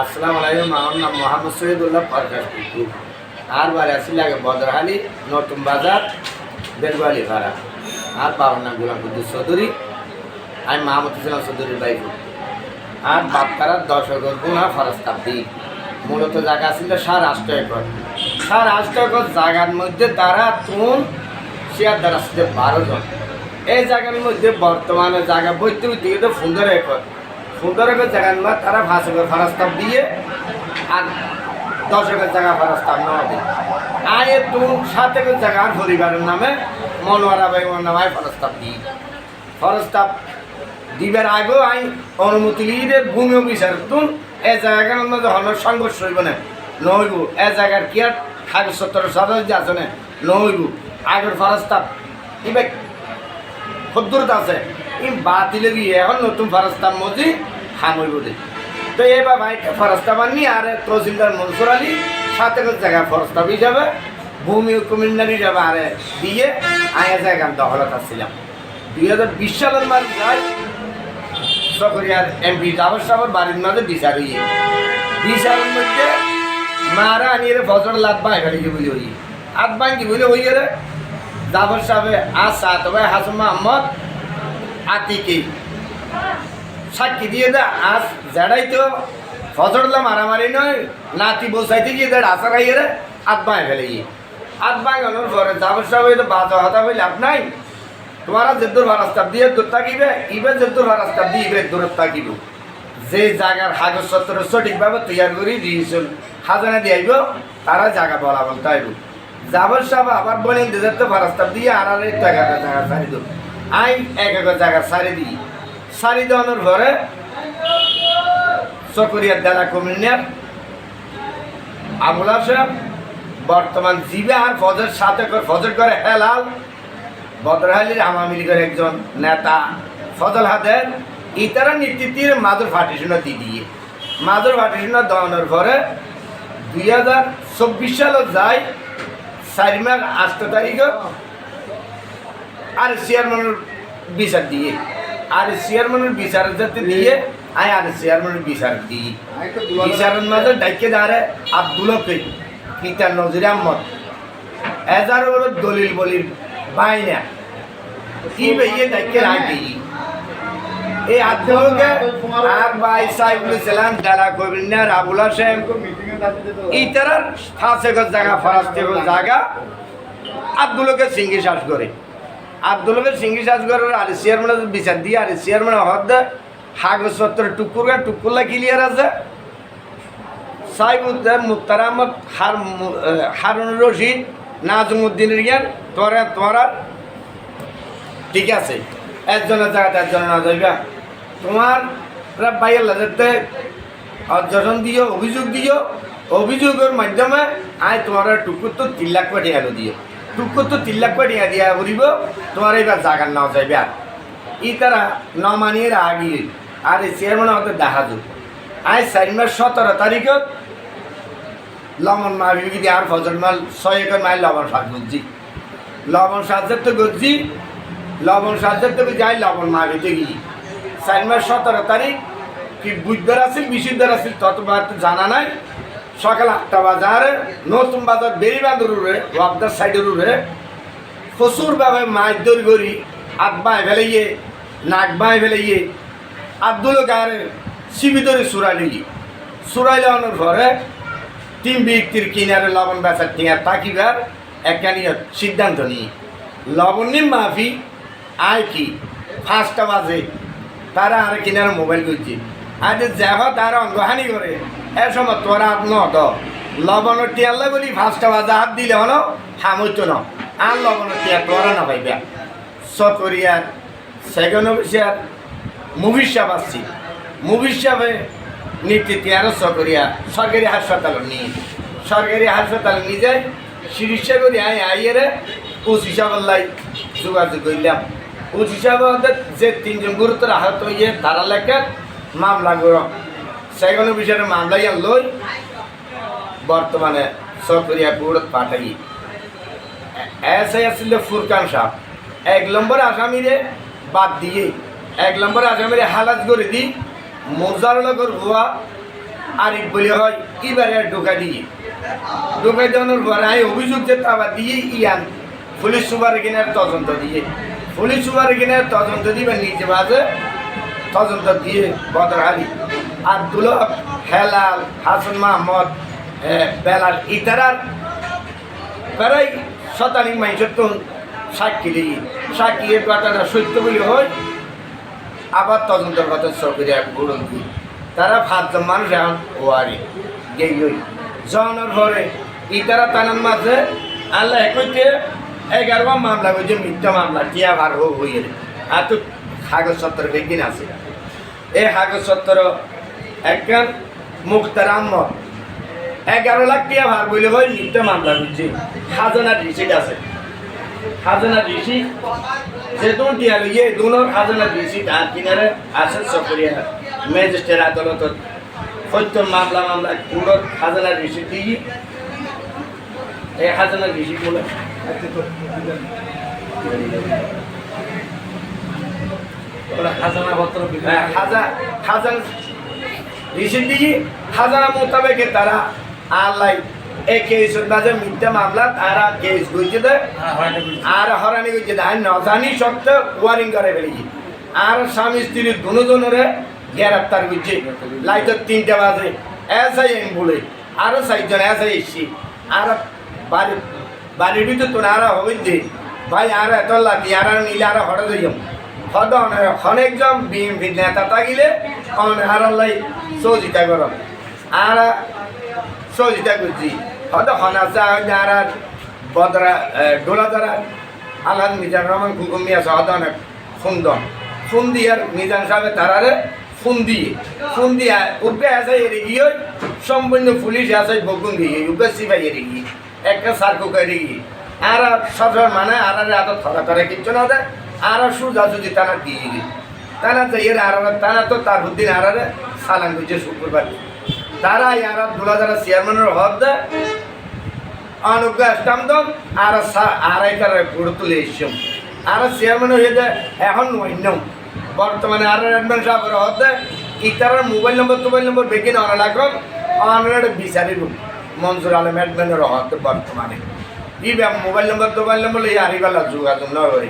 আসসালামু আলাইকুম, আমার নাম মোহাম্মদ শহীদুল্লাহ পরকাশ কুকু আর বাড়ি আসি লাগে বদরহালি, নতুন বাজার বেলবালি ভাড়া। আর বাবার নাম গুলাম কুদ্দুস চৌধুরী, আমি মাহমুদ ইসলাম চৌধুরীর বাইক আর বাপ্তারা দশ একর গুণা ফরাস্তাব্দি মূলত জায়গা ছিল সার আষ্ট একর। সার আষ্ট জায়গার মধ্যে তারা তুন শেয়ার দ্বারা ছিল বারো জন। এই জায়গার মধ্যে বর্তমানে জায়গা বৈদ্য দিকে তো সুন্দর একর। একর জায়গার মধ্যে তারা পাঁচ একর ফরাস্তাব দিয়ে আর দশ জায়গা ফরাস্তাব নেওয়া দিই আয়ে তুন সাত একর জায়গা পরিবারের নামে মনোয়ারা বেগমের নামে ফরাস্তাব দিই ফরস্তাব দিবার আগেও আইন অনুমতি লিয়ে ভূমি অফিসার তুন, এ জায়গার মধ্যে হন সংঘর্ষ হইব না নহইব এ জায়গার কি আর কাগজ সত্তর সদর যে আছে না নহইব আগের ফরস্তাব ইবে খদ্দুরত আছে। ই বাতিলে গিয়ে এখন নতুন ফরস্তাব মজি হামইব দে। তো এবার ভাইকে ফরস্তাব আনি আর তহসিলদার মনসুর আলী, সাথে জায়গা ফরস্তাব হিসাবে ভূমি কমিশনার হিসাবে আরে দিয়ে আয়া জায়গা দখলত আসছিলাম দুই হাজার বিশ সালের মাস যায় সকরিয়ার এমপি জাফর সাহেবের বাড়ির মাঝে বিচার হইয়ে। বিচারের মধ্যে মারা আনিয়ে ফসল লাত বাই ফেলে বলি হই আত বাঙ্গি বলে হইয়ে রে জাফর সাহেবে আজ সাত ভাই হাসম আহমদ আতিকে। সাক্ষী দিয়ে দে, আজ জেডাই তো ফসলটা মারামারি নয়, নাতি বসাইতে গিয়ে দেড় আশা খাইয়ে রে আত বাই ফেলে গিয়ে। আত বাঙ্গানোর পরে জাফর সাহেব তো বাজা হতা বলে লাভ নাই। তোমারা যে দূর রাস্তা দিয়ে দূর থাকিবে, ইবে যে দূর রাস্তা দিয়ে ইবে দূর থাকিব। যে জায়গার কাগজপত্র সঠিকভাবে তৈয়ার করি রিজিস্ট্রেশন খাজানা দিয়াইব তারা জায়গা বলা বলতে আইব। যাবার সব আবার বলেন যে তো রাস্তা দিয়ে আর আর একটা জায়গা সারি দেব আই এক এক জায়গা সারি দিই। সারি দেওয়ানোর ঘরে চকরিয়ার দাদা কমিউনিয়ার, আবুল হাসেম বর্তমান জিবে আর ফজর সাথে করে ফজর করে হেলাল, বদরহালির আওয়ামী লীগের একজন নেতা ফজল হাদের ইতারা নেতৃত্বের মাদুর ফাটিশনা দি দিয়ে মাদুর ফাটিশনা দেওয়ানোর পরে দুই হাজার চব্বিশ সালত যায় চারি মাস আষ্ট তারিখ আর চেয়ারম্যানের বিচার দিয়ে। আর চেয়ারম্যানের বিচার যাতে দিয়ে, আই আর চেয়ারম্যানের বিচার দিই বিচারের মাঝে ডাইকে দাঁড়ে আব্দুলকে, পিতা নজির আহমদ। এজার বড় দলিল বলির বাইনা কি বেয়ে ডাইকে রাখি এই আব্দুলকে আর ভাই সাইবুল ইসলাম, যারা কবির না আবুল হাসেম ইতারার ফাঁসে জায়গা ফরাস্তে জায়গা, আব্দুলকে সিঙ্গি শ্বাস করে। আব্দুলকে সিঙ্গি শ্বাস করে আর চেয়ারম্যান বিচার দিয়ে আর চেয়ারম্যান হদ কাগজপত্র টুকুর টুকুল্লা ক্লিয়ার আছে। সাইবুদ্দিন মুক্তার আহমদ, হার হারুন রশিদ, নাজমুদ্দিনের জ্ঞান, তোরা তোরা। ঠিক আছে, একজনের জায়গাতে একজনের না যাইবা। তোমার বাইয়ের লাজাতে অর্জন দিও, অভিযোগ দিও, অভিযোগের মাধ্যমে আয় তোমার টুকুর তো তিন লাখ এলো দিও। টুকুর তো তিন লাখ কোটি দিয়া বলিব, তোমার এবার জাগার নাও যাইবে আর। ই তারা ন মানিয়ে আগিয়ে আর চেয়ারম্যান আমাদের দেখা যাবে আয় চারি মাস সতেরো তারিখত লবণ মারবি যদি আর ফজর মাল, ছয় একর মাইল লবণ সাজ গজ্জি। লবণ সাজের তো গজ্জি, লবণ সাজের তো যাই লবণ মারবিতে গিয়ে। চার মাস সতেরো তারিখ, কি বুধবার আছিল, বিশুদ্ধবার আছিল, তত তো জানা নাই। সকাল আটটা বাজার, নতুন বাজার বেরিবাঁধের উড়ে ওয়াবদার সাইডের উড়ে প্রচুরভাবে মাছ দৌড় করি আট বাই ফেলাইয়ে, নাক বাই ফেলাইয়ে, আব্দুল গায়ে সিবি ধরে সুরাইলি সুরাইলে আনার পরে তিন ব্যক্তির কিনারে লবণ বেচার টিয়ার তাকিবার একখানি সিদ্ধান্ত নিই লবণ নিম মাফি আয় কি? পাঁচটা বাজে। তারা আর কিনারে মোবাইল করছে আর যে যাহ তারা অঙ্গহানি করে। এ সময় তোরা ন দ লবণের টিয়ালে বলি পাঁচটা বাজে হাত দিলে হলো হামইত ন আর লবণের টিয়া তোরা না পাইবা সকরিয়ার সেকেন্ড অফিসার মুভির সাহেব আসছি। মুভির সাহেবে নীতি তেরো সকরিয়া সরকারি হাসপাতাল নিয়ে। সরকারি হাসপাতাল নিয়ে যায় চিকিৎসা করি আই আইয়েরে ওসি সাহেবের যোগাযোগ করলাম ওসি সাহেব যে তিনজন গুরুতর আহত হইয়ে তারা লেখার মামলা গর সেগুলো বিষয়ে মামলা ইয়া লই বর্তমানে সরকারিয়া কোর্ট পাঠাই। এস আসলে ফুরকান সাহেব এক নম্বর আসামিরে বাদ দিয়ে, এক নম্বর আসামিরে হালাত করে দিই মোজার লগর ভুয়া আরিফ বলে হয় এবারে ঢোকা দিয়ে। ঢোকা দেওয়ানোর পরে আমি অভিযোগ যে আবার দিয়ে ইয়ান পুলিশ সুপার কিনার তদন্ত দিয়ে। পুলিশ সুপার কিনার তদন্ত দিবে নিজে বাজে তদন্ত দিয়ে বদর আলী আব্দুল হেলাল, হাসান মাহমদ বেলাল ইতারার প্রায় শতাধিক মানুষের তো সাক্ষী দিই। এর কথাটা সত্য বলে হয়, আবার তদন্তের কথা চকরিয়া গুড়ন দিই তারা পাঁচজন মানুষ এখন ওয়ারি, গেই ওই জনের পরে ইতারা তানার মাঝে আল্লাহ একইতে এগারো মামলা করছে, মিথ্যা মামলা, টিয়া বার হো হইয়ে আর তো কাগজপত্র বেগিন আছে। এই কাগজপত্র একখান মুক্তারাম এগারো লাখ টিয়া ভার বলে হয় মিথ্যা মামলা করছে খাজনার রিসিট আছে। খাজনার রিসিট যে দুন টিয়া লইয়ে দুনোর খাজনার রিসিট আর কিনারে আছে চকরিয়া ম্যাজিস্ট্রেট আদালতত। সত্য মামলা মামলা পুরো খাজনার রিসিট দিয়ে এই খাজনার রিসিট বলে খাজানা পত্র হ্যাঁ, খাজা খাজান দিয়ে খাজানা মোতাবেকে তারা আল্লাহ এই কেসের মাঝে মিথ্যা মামলা তারা কেস করছে আর হরানি করছে দেয় নজানি সত্ত্বেও ওয়ারিং করে ফেলেছি। আর স্বামী স্ত্রী দুজনের গ্রেপ্তার করছে। লাইটের তিনটে বাজে এসআই এম বলে। আরও চারজন এসআই এসছি। আর বাড়ি ভিতর তো আর হবে যে ভাই আর এত লাগি আর নিলে আর হঠাৎ যাইম হদ অনেকজন বিএনপি নেতা থাকিলে আর লাই সহযোগিতা কর। আর সহযোগিতা করছি। হয়তো হনাসা আর বদরা ডোলা দ্বারা আল্লাহ মিজান রহমান আছে হয়তো অনেক সুন্দর ফোন দিয়ে মিজান সাহেব তারারে ফোন দিয়ে ফোন দিয়ে উপরে আছে এর গিয়ে সম্পূর্ণ পুলিশ আছে বকুন দিয়ে উপরে সিপাই এর গিয়ে একটা সার্কো করে গিয়ে আর সজর মানে আর এত থরা থরা কিচ্ছু না দেয়। আর সুজা যদি তারা দিয়ে তারা আর তারা তো তার উদ্দিন আর সালান করছে শুক্রবার তারা আর দুলা যারা চেয়ারম্যানের হদ দেয় অনুজ্ঞ স্টাম্প দম আর আড়াই তার গড়ে তুলে এসছম আর চেয়ারম্যান হয়ে যায় এখন অন্য। বর্তমানে আর অ্যাডমিন সাহেবের হদ দেয় ইতার মোবাইল নম্বর মোবাইল নম্বর বেগি না লাগন অনার বিচারি রুম মনসুর আলম অ্যাডমিনের হদ বর্তমানে। ই মোবাইল নম্বর মোবাইল নম্বর এই আরিবালা যোগাযোগ না করে।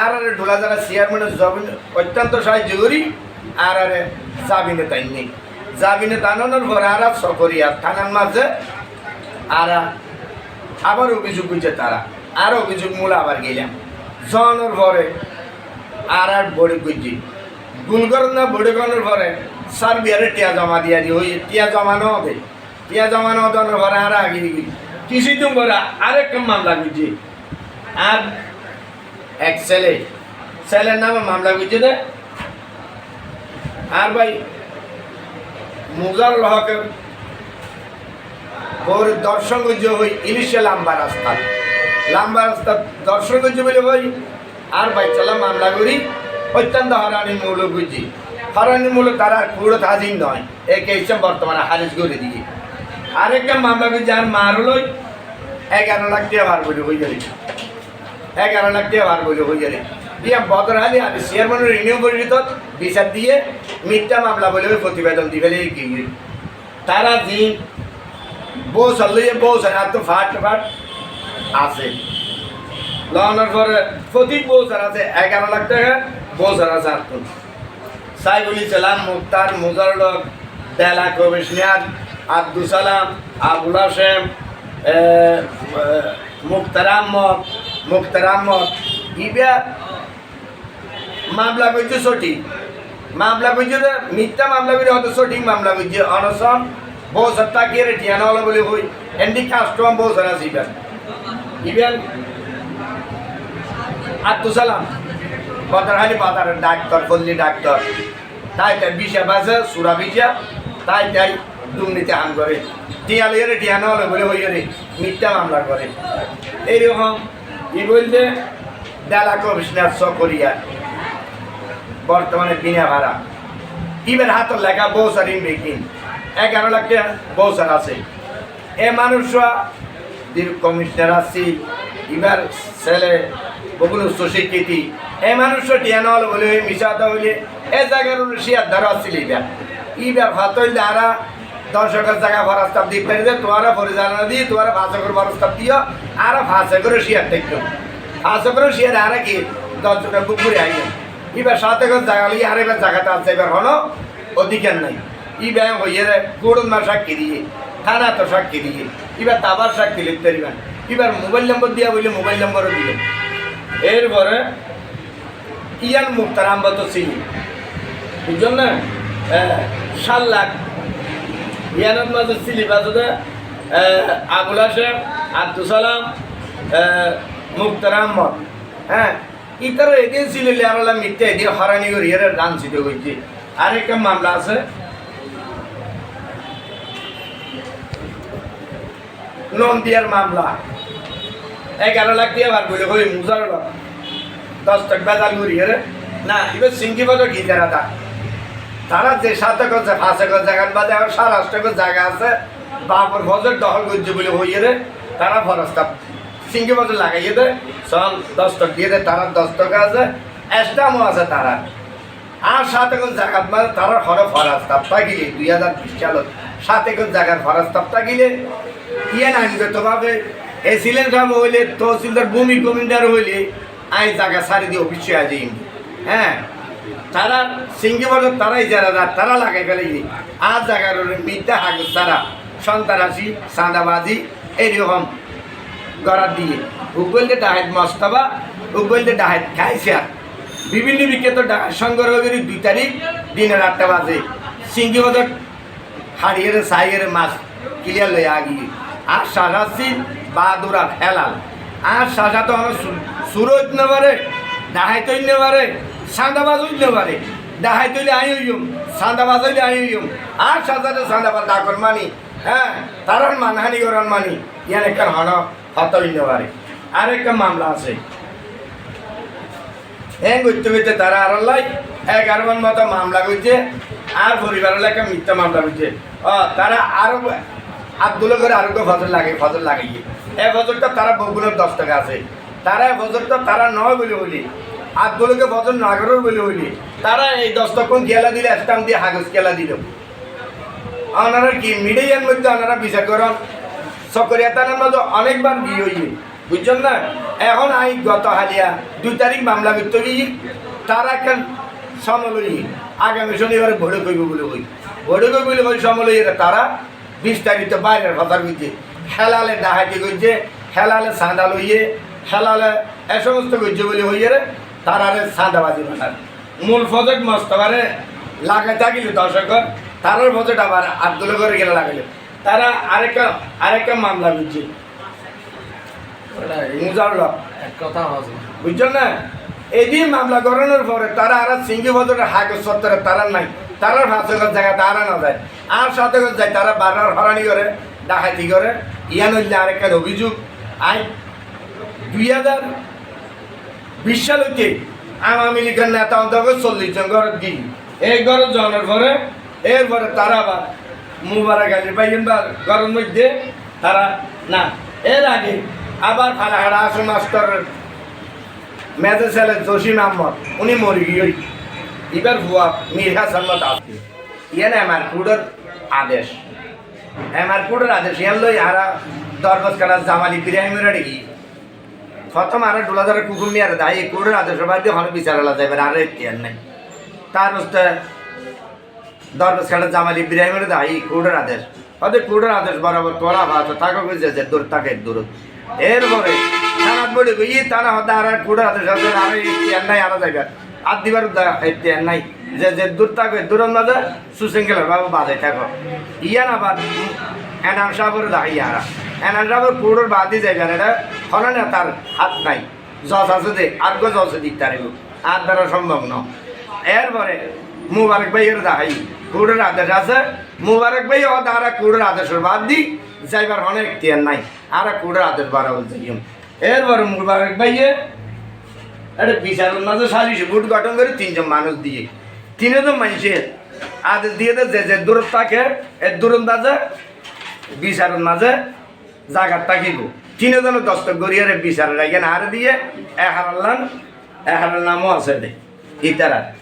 আর আরে ঢোলা যারা চেয়ারম্যানের জবিন অত্যন্ত সাহায্য করি আর আরে জাবিনে তাই নেই। জাবিনে টানানোর পরে আর সকরিয়া থানার মাঝে আর আবার অভিযোগ করছে তারা। আর অভিযোগ মূল আবার গেলাম। জনের পরে আর আর বড়ি করছি। গুলগর না বড়ি করার পরে সার বিয়ারে টিয়া জমা দিয়া দি, ওই টিয়া জমানো হবে। টিয়া জমানো দেওয়ার পরে আর আগে কিছুদিন পরে আরেক মামলা করছি। আর এক ছেলে। ছেলের নামে মামলা করছে দে আর ভাই, মুজারুল হকের ওর দর্শন করছে ওই ইলিশে লাম্বা রাস্তা। লাম্বা রাস্তা দর্শন করছে বলে ওই আর ভাই, চলা মামলা করি। অত্যন্ত হরানি মূল বুঝি। হরানি মূল তারা পুরো হাজির নয়। এ কেসে বর্তমানে হারিজ করে দিয়ে আরেকটা মামলা করছে আর মার হলো এগারো লাখ টাকা বার বলে হয়ে গেলে এগারো লাখ টাকা বার বলে হয়ে গেলে দিয়ে বদরহালি আর চেয়ারম্যানের রিনিউ পরিষদ বিচার দিয়ে মিথ্যা মামলা বলে প্রতিবেদন দিবে গিয়ে তারা দিন বউ চললে বউ আর তো ফাট ফাট আছে। লওয়ানোর পরে প্রতি বউসার আছে, এগারো লাখ টাকা বউসার আছে আটজন সাইবুল ইসলাম মুক্তার মুজারুল বেলা কমিশনার আব্দুল সালাম, আবুল হাসেম মুক্তার আহমদ মুক্তার আহমদ। ইবা মামলা করছে সঠিক। মামলা করছে মিথ্যা মামলা করে হয়তো সঠিক মামলা করছে অনশন বউ সত্তা কি রে টিয়ানা হলো বলে হই এন্ডি কাস্টম বউ সারা ইবেন। ইবেন আব্দুল সালাম বদরহালি বাজারের ডাক্তার, পল্লী ডাক্তার। তাই তাই বিষা বাজে, সুরা বিষা। তাই তাই দুর্নীতি হান করে। টিয়া লইয়ে রে টিয়া হলে বলে হইয়ে রে, মিথ্যা মামলা করে। এইরকম ই বলতে জেলা কমিশনার সকরিয়া বর্তমানে বিনা ভাড়া। ইবের হাতের লেখা বৌসার ইনবেকিং এগারো লাখ টাকা বৌসার আছে। এ মানুষরা কমিশনার আছি এবার ছেলে বহুল উচ্চ স্বীকৃতি এই মানুষরা টিয়ানো হল বলে মিশাতে হইলে, এ জায়গার শিয়ার ধারা আসছিল ইবার ইবার ভাত হইলে আরা দর্শকের জায়গা ফরাস্তাব দিতে পারি যে তোমারা পরিচালনা দিয়ে তোমারা ফাঁসকের ফরাস্তাব দিও, আর ফাঁসকের শেয়ার দেখো ফাঁসকের শিয়ার আর কি? দর্শকের পুকুরে আইয়া এবার সাথে করে জায়গা লিয়ে আর এবার জায়গাটা আছে, এবার হলো অধিকার নাই। ই ব্যায়াম হইয়ে রে কোড়ন মার সাক্ষী দিয়ে, থানা তো সাক্ষী দিয়ে এবার তাবার সাক্ষী লিখতে পারিবেন এবার মোবাইল নম্বর দিয়া বললে মোবাইল নম্বরও দিলেন। এরপরে ইয়ান মুক্তারাম তো চিনি বুঝছেন না? সাত লাখ ইয়ানের মাঝে বাজুদে আবুল হাসেম আব্দুল সালাম মুক্তারাম মত হ্যাঁ ইতার এদিন ছিলিলে আমরা মিথ্যা এদিন হরানি করি এর ছিল হয়েছে আরেকটা মামলা আছে। নন্দিয়ার মামলা। এগারো লাখ দিয়ে বার বলে হই মুজার দশ টাকা বেজাল করি না এবার সিঙ্গি বাজার যারা তা তারা যে সাথে করছে, ফাঁসে করছে জায়গার বাদে আর সারাষ্ট্রের জায়গা আছে বাপর ফজর দখল করছে বলে হইয়ে রে, তারা ফরস্তা। সিঙ্গি বছর লাগাইয়ে সন দশ টাকা দিয়ে দেয় তারা দশ টাকা আছে, এস্টামও আছে তারা। আর সাথে কোন জায়গাত মানে তারা হরে ফরাস্তাব গিলে দুই হাজার বিশ সালত সাথে কোন জায়গার ফরাস্তাব গিলে ইয়ে আনবে তোমাকে এই সিলিন্ডার হইলে, তহসিলদার, ভূমি কমিন্ডার হইলে, আই জায়গা সারি দিয়ে অফিসে আজ হ্যাঁ? তারা সিঙ্গি বলে তারাই যারা তারা লাগাই ফেলে আর জায়গার মিথ্যা হাগুস তারা। সন্তানাসি সাঁদাবাজি এইরকম গড়ার দিয়ে। উগলতে ডাহাত মস্তবা উগলতে ডাহাত খাইছে বিভিন্ন বিখ্যাত ডাকাত দুই তারিখ দিনের আটটা বাজে। সিঙ্গি বাজার হাড়িয়ে সাইয়ের মাছ ক্লিয়ার লয়ে আগিয়ে। আর সাজাচ্ছি বাদুরা হেলাল। আর সাজা তো আমার সুরজ নেবারে ডাহাই তৈল নেবারে সান্দাবাজ হইলে পারে। ডাহাই তৈলে আই হইম সান্দাবাজ হইলে আই হইম আর সাজাতে সান্দাবাজ ডাকর মানি। হ্যাঁ তারার মানহানি করার মানি। ইয়ান একটা হন হত হইলে পারে। আর একটা মামলা আছে। হ্যাঁ করতে করতে তারা আর লাই এগারো মান মতো মামলা করছে আর পরিবারের একটা মিথ্যা মামলা করছে ও তারা আরও আব্দুল করে আরও ফজর লাগে, ফজর লাগাইয়ে এ ফজরটা তারা বগুলোর দশ টাকা আছে। তারা এ ফজরটা তারা নয় বলে বলি। আব্দুলকে ফজর নাগরের বলে বলি তারা এই তখন গেলা দিলে স্টাম্প দিয়ে হাগজ গেলা দিল। ওনারা কি মিডিয়ার মধ্যে ওনারা বিচার করেন? সকরিয়াতানের মধ্যে অনেকবার বিয়ে হইয়ে বুঝছেন না? এখন আই গত হালিয়া দুই তারিখ মামলা করতে গিয়ে তারা এখন সমলই আগামী শনিবারে ভোটে করব বলে কই। ভোটে করব বলে কই সমলই তারা? বিশ তারিখে বাইরের কথা কইছে। হেলালে ডাহাতি করছে হেলালে সাঁদা লইয়ে, হেলালে এ সমস্ত করছে বলে হইয়ে তারারে সাঁদাবাজি বানার মূল ফজক মস্তবারে লাগাই থাকিল দর্শকর তারার ফজট আবার আব্দুল করে গেলে লাগাইলে। তারা আরেকটা আরেকটা মামলা করছে। মুজারুল্লাহ এক কথা আছে বুঝছেন না? এদিন মামলা করানোর পরে তারা আর সিঙ্গি বদরের হাগজ সত্তরে তারা নাই। তারার ফাঁসের জায়গা তারা না যায়। আর সাথে যায় তারা বারার হরানি করে ডাকাতি করে। ইয়ান হইলে আরেকটা অভিযোগ। আই দুই হাজার বিশ আওয়ামী লীগের নেতা অন্তর্গ চল্লিশ জন ঘর দিই এই ঘর জনের পরে এরপরে তারা আবার মুবারক আলী পাইয়েন বা ঘরের মধ্যে তারা না, এর আগে আবার ফালাহারা আসু মাস্টারের মেজর ছেলে জসিম আহমদ, উনি মরি গিয়ে এবার ভুয়া মীর হাসান মত ইয়ান এমআর কুডের আদেশ। এমআর কুডের আদেশ, ইয়ান লই আরা দরগজ কাটা জামালি ইব্রাহিমের রেডি প্রথম আরে ডোলাদারের কুকুর নিয়ে আর দায় আদেশ বাদ দিয়ে হলে বিচারালা যাবে আর এতিয়ার নাই। তার হচ্ছে দরগজ কাটা জামালি ইব্রাহিমের দায় কুডের আদেশ। হয়তো কুডের আদেশ বরাবর তোরা ভাষা তাকে বুঝে যে দূর তাকে দূর। এরপরে থানাত বলে ই তানা হতে আর কুড়ে হাতে সাথে আর ইতিহার নাই, আরও যাইবার আর দিবার ইতিহার নাই, যে যে দূর থাকে দূরের মাঝে সুশৃঙ্খলা বাবু বাজে থাকো। ইয়া না আরা এনাম সাহেবের কুড়োর বাদই যাইবার এটা হলে না তার হাত নাই। জজ আছে দে আর গো জজ দিক তার আর দ্বারা সম্ভব ন এরপরে মুবারক ভাইয়ের দাহাই কুড়ের আদেশ আছে। মুবারক ভাই ও দ্বারা কুড়ের আদেশের বাদ দি যাইবার অনেক তিয়ার নাই। আর কুড়ের আদেশ বাড়া বলতে গিয়ে এরপরে মুবারক ভাইয়ে একটা বিচারের মাঝে সালিশে বুট গঠন করে তিনজন মানুষ দিয়ে। তিনজন মানুষের আদেশ দিয়ে যে যে দূরত থাকে এর দূরত মাঝে বিচারের মাঝে জাগার থাকিব। তিনজন দস্তক গড়িয়ারে বিচারের এখানে হারে দিয়ে এহারাল্লান এহারার নামও আছে দে ইতারা।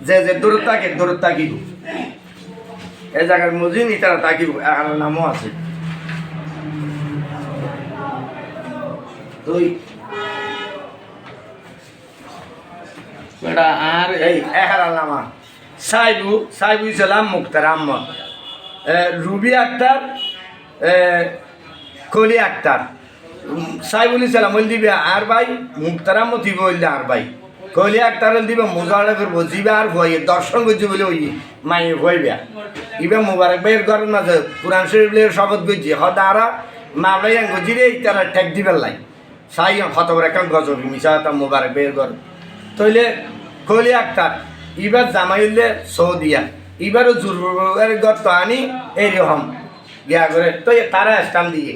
যে যে দূরত থাকে দূরত থাকিব। এ জায়গার মজিন ইতারা তাকিব আর নামও আছে। এটা আর এই এহারা নামা সাইবু সাইবু ইসলাম মুক্তার আহমদ। এ, রুবি আক্তার কলি আক্তার। সাইবুল ইসলাম হল দিবে, আর ভাই, মুক্তার আহমদ দিব হইলে আর ভাই। কলি আক্তার হল দিবে মোজাড়া করব, জিবে আর ভয়, দর্শন করছে বলে ওই মাইয়ে ভয়বে ইবে মোবারক ভাইয়ের ঘরের মাঝে কোরআন শরীফের শপথ করছি, হদারা মা ভাই গজিরে তারা ঠেক দিবেন লাই। সাই হত বড় একটা গজব, মিশা তা মোবারক ভাইয়ের ঘর। তইলে কলি আক্তার এবার জামাইলে সৌদিয়া এবারও জুরুর গত আনি এইরকম বিয়া করে তো তারা স্টাম দিয়ে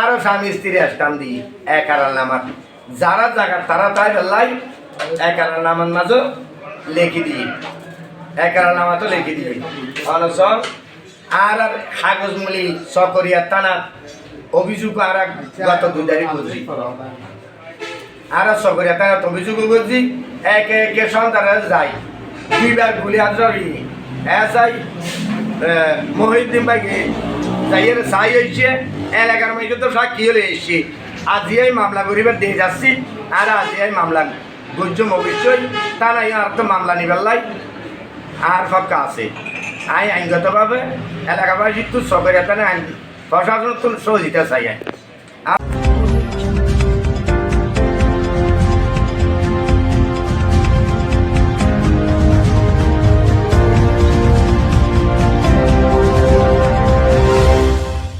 আরও স্বামী স্ত্রী স্টাম দিয়ে, এক আর নামার। যারা জায়গা তারা তাই বেলাই এক আর নামার মাঝে লেখি দিয়ে, এক আর নামা তো লেখি দিয়ে। অনসর আর আর কাগজ মুলি সকরিয়া টানা অভিযোগ আর এক গত দুদারি বুঝি। আর সকরিয়া টানা অভিযোগ বুঝি, একে একে সন্তানের যাই, দুইবার গুলি আজরি এসাই মহিউদ্দিন ভাইকে যাইয়ের সাই হয়েছে এলাকার মধ্যে তো সাক্ষী হলে এসছে। আজি এই মামলা করিবার দিয়ে যাচ্ছি আর আজি এই মামলা গুজম অবশ্যই, তারা আর তো মামলা নিবার লাই, আর ফক্কা আছে। আই আইনগতভাবে এলাকাবাসী তো সবের এখানে আইন প্রশাসন তো সহযোগিতা চাই আই।